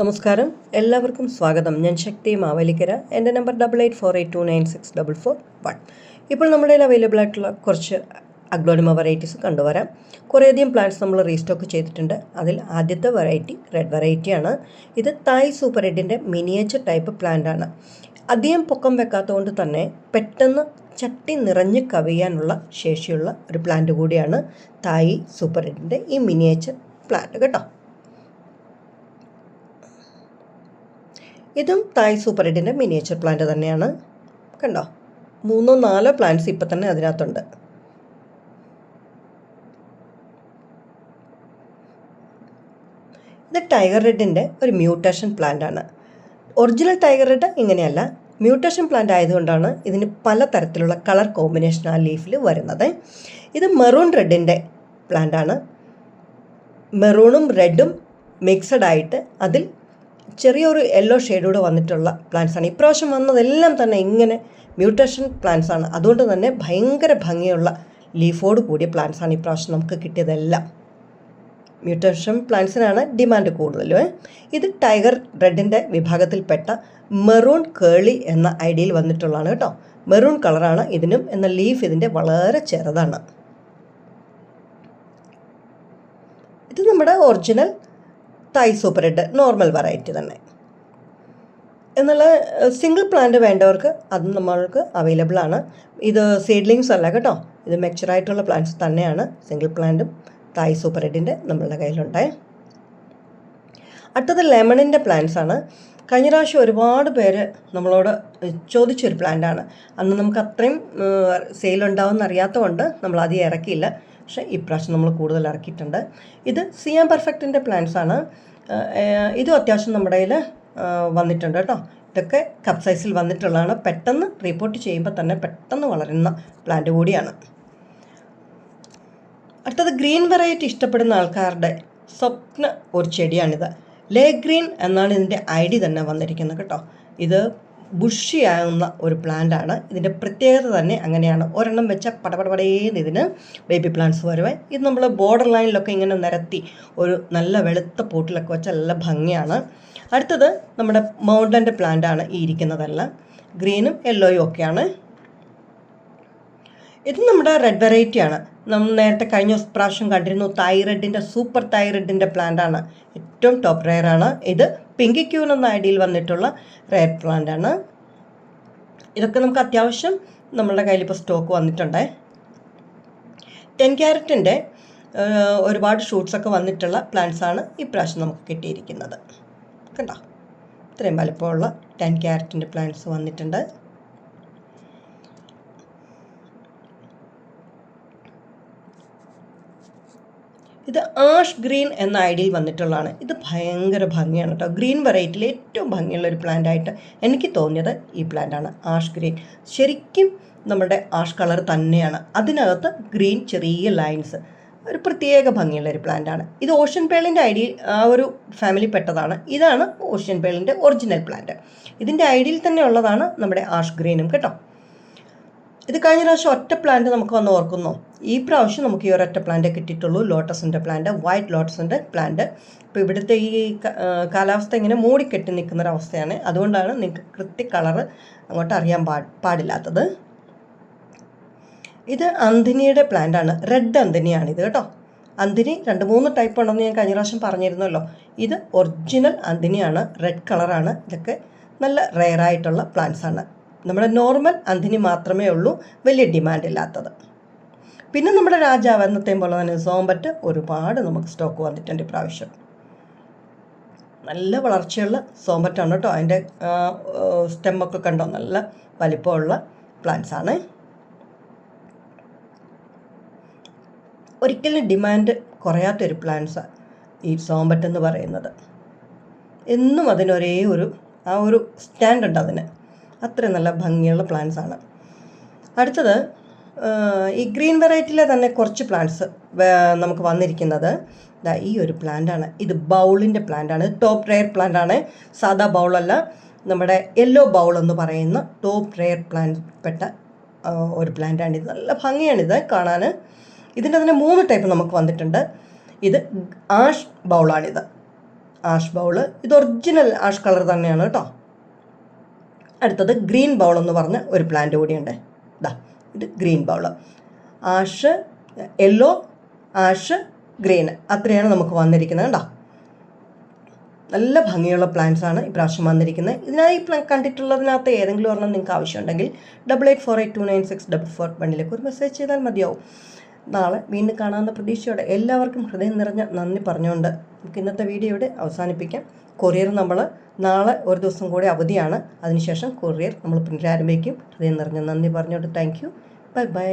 നമസ്കാരം. എല്ലാവർക്കും സ്വാഗതം. ഞാൻ ശക്തി മാവേലിക്കര. എന്റെ number double eight four eight two nine six double four one ഇപ്പോൾ നമ്മുടെ കയ്യിൽ അവൈലബിൾ ആയിട്ടുള്ള കുറച്ച് അഗ്ലോണിമ വെറൈറ്റീസ് കണ്ടുവരാം കുറേയധികം പ്ലാന്റ്സ് നമ്മൾ റീസ്റ്റോക്ക് ചെയ്തിട്ടുണ്ട്. അതിൽ ആദ്യത്തെ വെറൈറ്റി റെഡ് വെറൈറ്റിയാണ് ഇത് തായ് സൂപ്പർ റെഡിന്റെ മിനിയേച്ചർ ടൈപ്പ് പ്ലാന്റ് ആണ്. അധികം പൊക്കം വെക്കാത്തതുകൊണ്ട് തന്നെ പെട്ടെന്ന് ചട്ടി നിറഞ്ഞ് കവിയാനുള്ള ശേഷിയുള്ള ഒരു പ്ലാന്റ് കൂടിയാണ് തായ് സൂപ്പർ റെഡിന്റെ ഈ മിനിയേച്ചർ പ്ലാന്റ് കേട്ടോ. ഇതും തായ് സൂപ്പർ എഡിന്റെ മിനിയേച്ചർ പ്ലാന്റ് തന്നെയാണ്. കണ്ടോ? മൂന്നോ നാലോ പ്ലാന്റ്സ് ഇപ്പം തന്നെ അതിനകത്തുണ്ട്. ഇത് ടൈഗർ റെഡിന്റെ ഒരു മ്യൂട്ടേഷൻ പ്ലാന്റ് ആണ്. ഒറിജിനൽ ടൈഗർ റെഡ് ഇങ്ങനെയല്ല. മ്യൂട്ടേഷൻ പ്ലാന്റ് ആയതുകൊണ്ടാണ് ഇതിന് പല തരത്തിലുള്ള കളർ കോമ്പിനേഷൻ ആ ലീഫിൽ വരുന്നത്. ഇത് മെറൂൺ റെഡിന്റെ പ്ലാന്റ് ആണ്. മെറൂണും റെഡും മിക്സഡ് ആയിട്ട് അതിൽ ചെറിയൊരു യെല്ലോ ഷെയ്ഡൂടെ വന്നിട്ടുള്ള പ്ലാന്റ്സ് ആണ്. ഇപ്രാവശ്യം വന്നതെല്ലാം തന്നെ ഇങ്ങനെ മ്യൂട്ടേഷൻ പ്ലാന്റ്സ് ആണ്. അതുകൊണ്ട് തന്നെ ഭയങ്കര ഭംഗിയുള്ള ലീഫോട് കൂടിയ പ്ലാന്റ്സ് ആണ് ഇപ്രാവശ്യം നമുക്ക് കിട്ടിയതെല്ലാം. മ്യൂട്ടേഷൻ പ്ലാന്റ്സിനാണ് ഡിമാൻഡ് കൂടുതലും ഇത് ടൈഗർ റെഡിന്റെ വിഭാഗത്തിൽപ്പെട്ട മെറൂൺ കേളി എന്ന ഐഡിയയിൽ വന്നിട്ടുള്ളതാണ് കേട്ടോ. മെറൂൺ കളറാണ് ഇതിനും എന്ന ലീഫ് ഇതിന്റെ വളരെ ചെറുതാണ്. ഇത് നമ്മുടെ original Thai super red normal variety തന്നെ. എന്നുള്ള സിംഗിൾ പ്ലാന്റ് വേണ്ടവർക്ക് അത് നമ്മൾക്ക് അവൈലബിൾ ആണ്. ഇത് സീഡ്ലിങ്സ് അല്ല കേട്ടോ. ഇത് മെച്ചറായിട്ടുള്ള പ്ലാന്റ്സ് തന്നെയാണ് സിംഗിൾ പ്ലാന്റും തായ് സൂപ്പർ റെഡിന്റെ നമ്മളുടെ കയ്യിലുണ്ടേ. അടുത്തത് ലെമണിന്റെ പ്ലാന്റ്സ് ആണ്. കഴിഞ്ഞ പ്രാവശ്യം ഒരുപാട് പേര് നമ്മളോട് ചോദിച്ചൊരു പ്ലാന്റാണ് അന്ന് നമുക്ക് അത്രയും സെയിൽ ഉണ്ടാവുമെന്ന് അറിയാത്തതുകൊണ്ട് നമ്മൾ അത് ഇറക്കിയില്ല. പക്ഷേ ഇപ്രാവശ്യം നമ്മൾ കൂടുതൽ ഇറക്കിയിട്ടുണ്ട്. ഇത് സി എം പെർഫെക്റ്റിന്റെ പ്ലാന്റ്സ് ആണ് ഇതും അത്യാവശ്യം നമ്മുടെ കയ്യിൽ വന്നിട്ടുണ്ട് കേട്ടോ. ഇതൊക്കെ കപ്പ് സൈസിൽ വന്നിട്ടുള്ളതാണ്. പെട്ടെന്ന് റിപ്പോർട്ട് ചെയ്യുമ്പോൾ തന്നെ പെട്ടെന്ന് വളരുന്ന പ്ലാന്റ് കൂടിയാണ്. അടുത്തത് ഗ്രീൻ വെറൈറ്റി ഇഷ്ടപ്പെടുന്ന ആൾക്കാരുടെ സ്വപ്ന ഒരു ചെടിയാണിത്. ലേ ഗ്രീൻ എന്നാണ് ഇതിന്റെ ഐ ഡി തന്നെ വന്നിരിക്കുന്നത് കേട്ടോ. ഇത് ബുഷിയാകുന്ന ഒരു പ്ലാന്റാണ്. ഇതിന്റെ പ്രത്യേകത തന്നെ അങ്ങനെയാണ്. ഒരെണ്ണം വെച്ച പടപടപടേന്ന് ഇതിന് ബേബി പ്ലാന്റ്സ് വരുവേ. ഇത് നമ്മൾ ബോർഡർ ലൈനിലൊക്കെ ഇങ്ങനെ നിരത്തി ഒരു നല്ല വെളുത്ത പോട്ടിലൊക്കെ വെച്ച നല്ല ഭംഗിയാണ്. അടുത്തത് നമ്മുടെ മൗണ്ടന്റെ പ്ലാന്റാണ് ഈ ഇരിക്കുന്നതെല്ലാം. ഗ്രീനും യെല്ലോയും ഒക്കെയാണ്. ഇത് നമ്മുടെ റെഡ് വെറൈറ്റിയാണ് നമ്മൾ നേരത്തെ കഴിഞ്ഞ പ്രാവശ്യം കണ്ടിരുന്നു തൈറെഡിന്റെ സൂപ്പർ തൈറെഡിന്റെ പ്ലാന്റാണ് ഏറ്റവും ടോപ്പ് റയറാണ് ഇത് പിങ്കി ക്യൂൻ എന്ന ഐഡിയിൽ വന്നിട്ടുള്ള റെയർ പ്ലാന്റ് ആണ്. ഇതൊക്കെ നമുക്ക് അത്യാവശ്യം നമ്മളുടെ കയ്യിൽ ഇപ്പോൾ സ്റ്റോക്ക് വന്നിട്ടുണ്ട്. ടെൻ ക്യാരറ്റിന്റെ ഒരുപാട് ഷൂട്ട്സൊക്കെ വന്നിട്ടുള്ള പ്ലാന്റ്സ് ആണ് ഇപ്രാവശ്യം നമുക്ക് കിട്ടിയിരിക്കുന്നത്. കണ്ടോ? ഇത്രയും വലുപ്പമുള്ള ടെൻ ക്യാരറ്റിന്റെ പ്ലാന്റ്സ് വന്നിട്ടുണ്ട്. ഇത് ആഷ് ഗ്രീൻ എന്ന ഐഡിയിൽ വന്നിട്ടുള്ളതാണ്. ഇത് ഭയങ്കര ഭംഗിയാണ് കേട്ടോ. ഗ്രീൻ വെറൈറ്റിയിൽ ഏറ്റവും ഭംഗിയുള്ള ഒരു പ്ലാന്റ് ആയിട്ട് എനിക്ക് തോന്നിയത് ഈ പ്ലാന്റാണ് ആഷ് ഗ്രീൻ. ശരിക്കും നമ്മുടെ ആഷ് കളർ തന്നെയാണ്. അതിനകത്ത് ഗ്രീൻ ചെറിയ ലൈൻസ് ഒരു പ്രത്യേക ഭംഗിയുള്ള ഒരു പ്ലാന്റാണ് ഇത് ഓഷ്യൻ പേളിന്റെ ഐഡിയ ആ ഒരു ഫാമിലി പെട്ടതാണ്. ഇതാണ് ഓഷ്യൻ പേളിന്റെ ഒറിജിനൽ പ്ലാന്റ് ഇതിന്റെ ഐഡിയിൽ തന്നെ ഉള്ളതാണ് നമ്മുടെ ആഷ് ഗ്രീനും കേട്ടോ. ഇത് കഴിഞ്ഞ പ്രാവശ്യം ഒറ്റ പ്ലാന്റ് നമുക്ക് വന്ന് ഓർക്കുന്നു? ഈ പ്രാവശ്യം നമുക്ക് ഈ ഒരൊറ്റ പ്ലാന്റ് കിട്ടിയിട്ടുള്ളൂ. ലോട്ടസിന്റെ പ്ലാന്റ് വൈറ്റ് ലോട്ടസിന്റെ പ്ലാന്റ് ഇപ്പോൾ ഇവിടുത്തെ ഈ കാലാവസ്ഥ ഇങ്ങനെ മൂടിക്കെട്ടി നിൽക്കുന്ന ഒരു അവസ്ഥയാണ് അതുകൊണ്ടാണ് നിങ്ങൾക്ക് കൃത്യ കളർ അങ്ങോട്ട് അറിയാൻ പാ പാടില്ലാത്തത്. ഇത് അന്തിനിയുടെ പ്ലാന്റാണ് റെഡ് അന്തിനിയാണ് ഇത് കേട്ടോ. അന്തിനി രണ്ട് മൂന്ന് ടൈപ്പ് ഉണ്ടെന്ന് ഞാൻ കഴിഞ്ഞ പ്രാവശ്യം പറഞ്ഞിരുന്നല്ലോ. ഇത് ഒറിജിനൽ അന്തിനിയാണ്. റെഡ് കളറാണ് ഇതൊക്കെ നല്ല റെയറായിട്ടുള്ള പ്ലാന്റ്സാണ് നമ്മുടെ നോർമൽ അന്തിനി മാത്രമേ ഉള്ളൂ. വലിയ ഡിമാൻഡ് ഇല്ലാത്തത്. പിന്നെ നമ്മുടെ രാജാവ് എന്നത്തെയും പോലെ തന്നെ സോമ്പറ്റ് ഒരുപാട് നമുക്ക് സ്റ്റോക്ക് വന്നിട്ടുണ്ട് ഇപ്രാവശ്യം നല്ല വളർച്ചയുള്ള സോമ്പറ്റാണ് കേട്ടോ. അതിന്റെ സ്റ്റെമ്മൊക്കെ കണ്ടോ? നല്ല വലിപ്പമുള്ള പ്ലാന്റ്സ് ആണ്. ഒരിക്കലും ഡിമാൻഡ് കുറയാത്തൊരു പ്ലാന്റ്സാണ് ഈ സോമ്പറ്റ് എന്ന് പറയുന്നത്. എന്നും അതിനൊരേ ഒരു ആ ഒരു സ്റ്റാൻഡുണ്ട് അതിന്. അത്രയും നല്ല ഭംഗിയുള്ള പ്ലാന്റ്സ് ആണ്. അടുത്തത് ഈ ഗ്രീൻ വെറൈറ്റിയിലെ തന്നെ കുറച്ച് പ്ലാന്റ്സ് നമുക്ക് വന്നിരിക്കുന്നത്. ദാ ഈ ഒരു പ്ലാന്റ് ആണ്. ഇത് ബൗളിന്റെ പ്ലാന്റാണ് ടോപ്പ് റെയർ പ്ലാന്റ് ആണ്. സാധാ ബൗളല്ല നമ്മുടെ യെല്ലോ ബൗൾ എന്ന് പറയുന്ന ടോപ്പ് റെയർ പ്ലാന്റ് പെട്ട ഒരു പ്ലാന്റാണ് ഇത് നല്ല ഭംഗിയാണിത് കാണാൻ. ഇതിന്റെ തന്നെ മൂന്ന് ടൈപ്പ് നമുക്ക് വന്നിട്ടുണ്ട്. ഇത് ആഷ് ബൗളാണിത് ആഷ് ബൗൾ ഇത് ഒറിജിനൽ ആഷ് കളർ തന്നെയാണ് കേട്ടോ. അടുത്തത് ഗ്രീൻ ബൗൾ എന്ന് പറഞ്ഞ ഒരു പ്ലാന്റ് കൂടിയുണ്ട്. ഇതാ green bowl ash yellow ash green. അത്രയാണ് നമുക്ക് വന്നിരിക്കുന്നത് കേട്ടോ നല്ല ഭംഗിയുള്ള പ്ലാന്റ്സ് ആണ് ഇപ്രാവശ്യം വന്നിരിക്കുന്നത്. ഇതിനായി കണ്ടിട്ടുള്ളതിനകത്ത് ഏതെങ്കിലും ഒരെണ്ണം നിങ്ങൾക്ക് ആവശ്യമുണ്ടെങ്കിൽ double eight four eight two nine six double four വണ്ണിലേക്ക് ഒരു മെസ്സേജ് ചെയ്താൽ മതിയാവും. നാളെ വീണ്ടും കാണാവുന്ന പ്രതീക്ഷയോടെ എല്ലാവർക്കും ഹൃദയം നിറഞ്ഞ നന്ദി പറഞ്ഞുകൊണ്ട് നമുക്ക് ഇന്നത്തെ വീഡിയോ ഇവിടെ അവസാനിപ്പിക്കാം. കൊറിയർ നമ്മൾ നാളെ ഒരു ദിവസം കൂടി അവധിയാണ്. അതിനുശേഷം കൊറിയർ നമ്മൾ പുനരാരംഭിക്കും ഹൃദയം നിറഞ്ഞ നന്ദി പറഞ്ഞുകൊണ്ട് താങ്ക് യു ബൈ ബൈ